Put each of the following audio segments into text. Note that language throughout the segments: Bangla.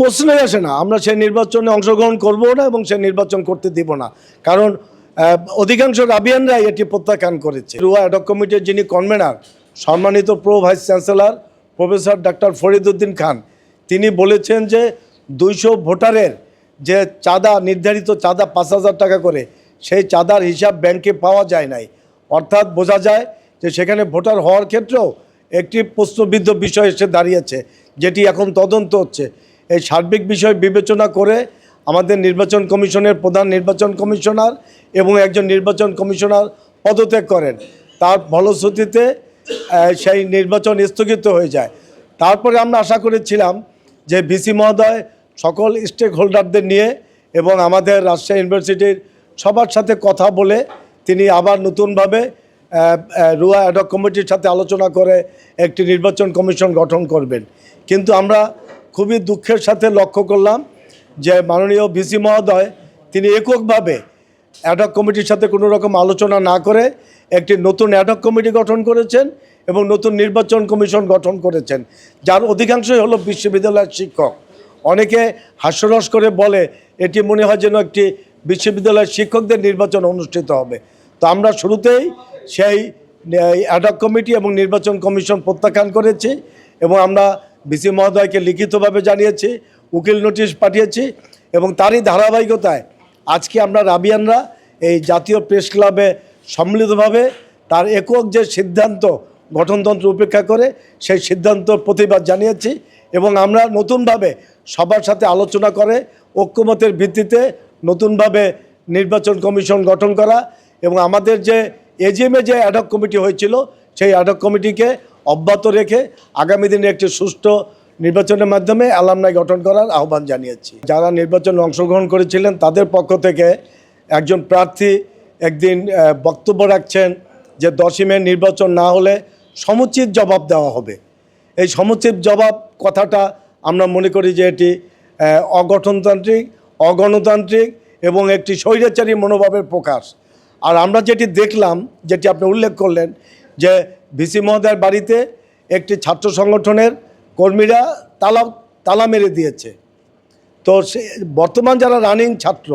প্রশ্নই আসে না। আমরা সেই নির্বাচনে অংশগ্রহণ করব না এবং সেই নির্বাচন করতে দিব না। কারণ অধিকাংশ রাবিয়ানরাই এটি প্রত্যাখ্যান করেছে। রুয়া অ্যাডক কমিটির যিনি কনভেনার, সম্মানিত pro vice chancellor, professor doctor Fariduddin Khan, তিনি বলেছেন যে দুইশো ভোটারের যে চাঁদা, নির্ধারিত চাঁদা পাঁচ হাজার টাকা করে, সেই চাঁদার হিসাব ব্যাংকে পাওয়া যায় নাই। অর্থাৎ বোঝা যায় যে সেখানে ভোটার হওয়ার ক্ষেত্রেও একটি প্রশ্নবিদ্ধ বিষয় এসে দাঁড়িয়েছে, যেটি এখন তদন্ত হচ্ছে। এই সার্বিক বিষয় বিবেচনা করে আমাদের নির্বাচন কমিশনের প্রধান নির্বাচন কমিশনার এবং একজন নির্বাচন কমিশনার পদত্যাগ করেন। তার ফলশ্রুতিতে সেই নির্বাচন স্থগিত হয়ে যায়। তারপরে আমরা আশা করেছিলাম যে ভিসি মহোদয় সকল স্টেক হোল্ডারদের নিয়ে এবং আমাদের রাজশাহী ইউনিভার্সিটির সবার সাথে কথা বলে তিনি আবার নতুনভাবে রুয়া অ্যাডক কমিটির সাথে আলোচনা করে একটি নির্বাচন কমিশন গঠন করবেন। কিন্তু আমরা খুবই দুঃখের সাথে লক্ষ্য করলাম যে মাননীয় ভিসি মহোদয়, তিনি এককভাবে অ্যাডক কমিটির সাথে কোনো রকম আলোচনা না করে একটি নতুন অ্যাডক কমিটি গঠন করেছেন এবং নতুন নির্বাচন কমিশন গঠন করেছেন, যার অধিকাংশই হলো বিশ্ববিদ্যালয়ের শিক্ষক। অনেকে হাস্যরস করে বলে, এটি মনে হয় যেন একটি বিশ্ববিদ্যালয়ের শিক্ষকদের নির্বাচন অনুষ্ঠিত হবে। তো আমরা শুরুতেই সেই অ্যাডক কমিটি এবং নির্বাচন কমিশন প্রত্যাখ্যান করেছি এবং আমরা বিসি মহোদয়কে লিখিতভাবে জানিয়েছি, উকিল নোটিশ পাঠিয়েছি এবং তারই ধারাবাহিকতায় আজকে আমরা রাবিয়ানরা এই জাতীয় প্রেস ক্লাবে সম্মিলিতভাবে তার একক যে সিদ্ধান্ত গঠনতন্ত্র উপেক্ষা করে, সেই সিদ্ধান্ত প্রতিবাদ জানিয়েছি এবং আমরা নতুনভাবে সবার সাথে আলোচনা করে, ঐক্যমতের ভিত্তিতে নতুনভাবে নির্বাচন কমিশন গঠন করা এবং আমাদের যে এজিএমে যে অ্যাডক কমিটি হয়েছিল, সেই অ্যাডক কমিটিকে অব্যাহত রেখে আগামী দিনে একটি সুষ্ঠু নির্বাচনের মাধ্যমে অ্যালামনাই গঠন করার আহ্বান জানিয়েছি। যারা নির্বাচনে অংশগ্রহণ করেছিলেন, তাদের পক্ষ থেকে একজন প্রার্থী একদিন বক্তব্য রাখছেন যে দশই মে নির্বাচন না হলে সমুচিত জবাব দেওয়া হবে। এই সমুচিত জবাব কথাটা আমরা মনে করি যে এটি অগঠনতান্ত্রিক, অগণতান্ত্রিক এবং একটি স্বৈরাচারী মনোভাবের প্রকাশ। আর আমরা যেটি দেখলাম, যেটি আপনি উল্লেখ করলেন যে ভিসি মহোদয়ের বাড়িতে একটি ছাত্র সংগঠনের কর্মীরা তালা তালা মেরে দিয়েছে। তো সে, বর্তমান যারা রানিং ছাত্র,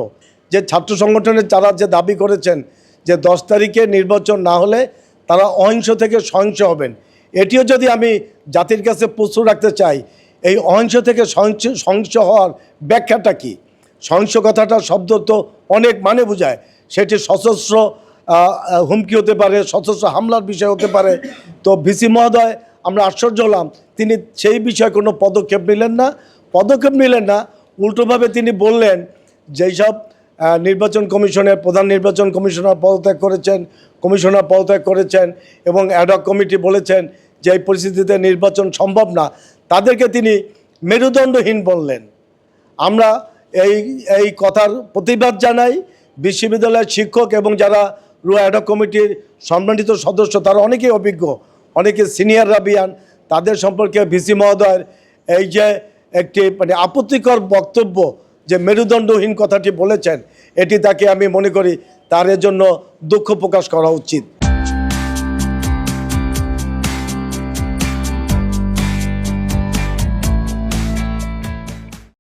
যে ছাত্র সংগঠনের যারা যে দাবি করেছেন যে দশ তারিখে নির্বাচন না হলে তারা অহিংস থেকে সহিংস হবেন। এটিও যদি আমি জাতির কাছে প্রশ্ন রাখতে চাই, এই অহিংস থেকে সহিংস সহিংস হওয়ার ব্যাখ্যাটা কি? সহিংস কথাটা শব্দ তো অনেক মানে বোঝায়। সেটি সশস্ত্র হুমকি হতে পারে, সশস্ত্র হামলার বিষয় হতে পারে। তো ভিসি মহোদয়, আমরা আশ্চর্য হলাম। তিনি সেই বিষয়ে কোনো পদক্ষেপ নিলেন না। পদক্ষেপ নিলেন না, উল্টোভাবে তিনি বললেন যেই সব নির্বাচন কমিশনের, প্রধান নির্বাচন কমিশনার পদত্যাগ করেছেন, কমিশনার পদত্যাগ করেছেন এবং অ্যাডক কমিটি বলেছেন যে এই পরিস্থিতিতে নির্বাচন সম্ভব না। তাদেরকে তিনি মেরুদণ্ডহীন বললেন। আমরা এই এই কথার প্রতিবাদ জানাই। বিশ্ববিদ্যালয়ের শিক্ষক এবং যারা রুয়া অ্যাডক কমিটির সম্মানিত সদস্য, তারা অনেকেই অভিজ্ঞ, অনেকে সিনিয়র রাবিয়ান, তাদের সম্পর্কে ভিসি মহোদয়ের এই যে একটি মানে আপত্তিকর বক্তব্য যে মেরুদণ্ডহীন কথাটি বলেছেন, এটি তাকে আমি মনে করি তার জন্য দুঃখ প্রকাশ করা উচিত।